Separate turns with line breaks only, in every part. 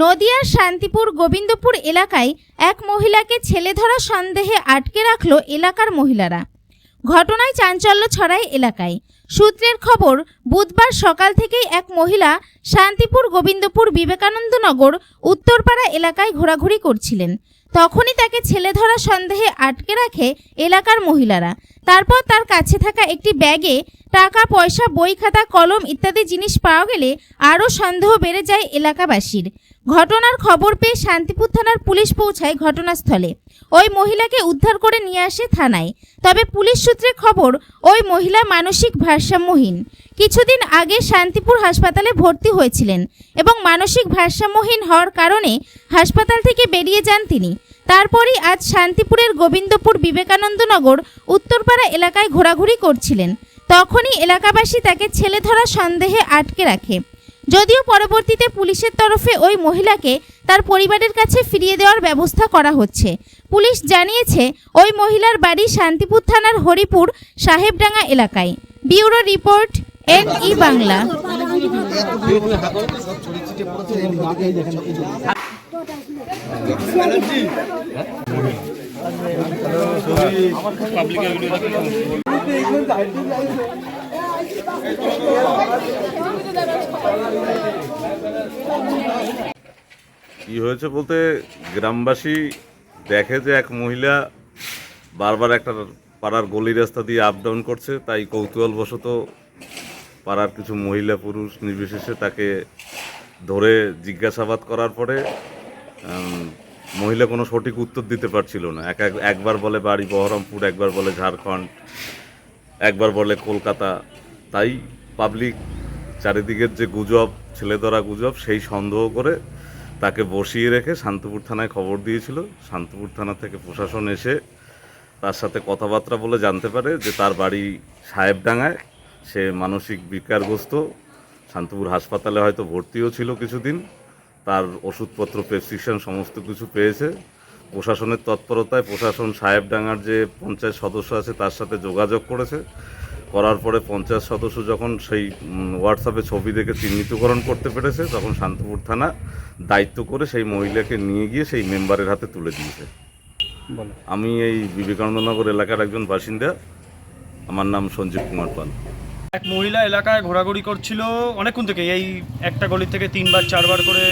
নদিয়ার শান্তিপুর গোবিন্দপুর এলাকায় এক মহিলাকে ছেলে ধরা সন্দেহে আটকে রাখল এলাকার মহিলারা। ঘটনায় চাঞ্চল্য ছড়ায় এলাকায়। সূত্রের খবর, বুধবার সকাল থেকেই এক মহিলা শান্তিপুর গোবিন্দপুর বিবেকানন্দনগর উত্তরপাড়া এলাকায় ঘোরাঘুরি করছিলেন। তখনই তাকে ছেলে ধরা সন্দেহে আটকে রাখে এলাকার মহিলারা। তারপর তার কাছে থাকা একটি ব্যাগে টাকা, পয়সা, বই খাতা, কলম ইত্যাদি জিনিস পাওয়া গেলে আরও সন্দেহ বেড়ে যায় এলাকাবাসীর। ঘটনার খবর পেয়ে শান্তিপুর থানার পুলিশ পৌঁছায় ঘটনাস্থলে। ওই মহিলাকে উদ্ধার করে নিয়ে আসে থানায়। তবে পুলিশ সূত্রে খবর, ওই মহিলা মানসিক ভারসাম্যহীন। কিছুদিন আগে শান্তিপুর হাসপাতালে ভর্তি হয়েছিলেন এবং মানসিক ভারসাম্যহীন হওয়ার কারণে হাসপাতাল থেকে বেরিয়ে যান তিনি। তারপরই আজ শান্তিপুরের গোবিন্দপুর বিবেকানন্দনগর উত্তরপাড়া এলাকায় ঘোরাঘুরি করছিলেন। তখনই এলাকাবাসী তাকে ছেলে ধরা সন্দেহে আটকে রাখে। যদিও পরবর্তীতে পুলিশের তরফে ওই মহিলাকে তার পরিবারের কাছে ফিরিয়ে দেওয়ার ব্যবস্থা করা হচ্ছে। পুলিশ জানিয়েছে, ওই মহিলার বাড়ি শান্তিপুর থানার হরিপুর সাহেবডাঙ্গা এলাকায়। Bureau report N E Bangla.
কি হয়েছে বলতে, গ্রামবাসী দেখে যে এক মহিলা বারবার একটা পাড়ার গলি রাস্তা দিয়ে আপ ডাউন করছে, তাই কৌতূহলবশত পাড়ার কিছু মহিলা পুরুষ নির্বিশেষে তাকে ধরে জিজ্ঞাসাবাদ করার পরে মহিলা কোনো সঠিক উত্তর দিতে পারছিল না। এক এক- একবার বলে বাড়ি বহরমপুর, একবার বলে ঝাড়খণ্ড, একবার বলে কলকাতা। তাই পাবলিক চারিদিকের যে গুজব, ছেলে ধরা গুজব, সেই সন্দেহ করে তাকে বসিয়ে রেখে শান্তিপুর থানায় খবর দিয়েছিল। শান্তিপুর থানা থেকে প্রশাসন এসে তার সাথে কথাবার্তা বলে জানতে পারে যে তার বাড়ি সাহেবডাঙ্গায়। সে মানসিক বিকারগ্রস্ত। শান্তিপুর হাসপাতালে হয়তো ভর্তিও ছিল কিছুদিন। তার ওষুধপত্র, প্রেসক্রিপশন, সমস্ত কিছু পেয়েছে। প্রশাসনের তৎপরতায় প্রশাসন সাহেবডাঙ্গার যে পঞ্চায়েত সদস্য আছে, তার সাথে যোগাযোগ করেছে। করার পরে পঞ্চায়েত সদস্য যখন সেই হোয়াটসঅ্যাপে ছবি দেখে চিহ্নিতকরণ করতে পেরেছে, তখন শান্তিপুর থানা দায়িত্ব করে সেই মহিলাকে নিয়ে গিয়ে সেই মেম্বারের হাতে তুলে দিয়েছে। আমি এই বিবেকানন্দনগর এলাকার একজন বাসিন্দা। আমার নাম সঞ্জীব কুমার পাল।
এক মহিলা এলাকায় ঘোরাঘুরি করছিল অনেকক্ষণ থেকে এই একটা গলি থেকে তিনবার চারবার করে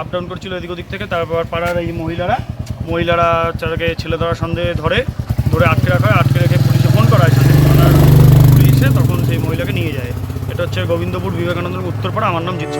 আপ ডাউন করছিল এদিক ওদিক থেকে তারপর পাড়ার এই মহিলারা মহিলারা তাকে ছেলে ধরা সন্দেহে ধরে ধরে আটকে রাখা হয় আটকে রেখে পুলিশে ফোন করা হয় পুলিশে তখন সেই মহিলাকে নিয়ে যায়। এটা হচ্ছে গোবিন্দপুর বিবেকানন্দ উত্তরপাড়া আমার নাম জিৎ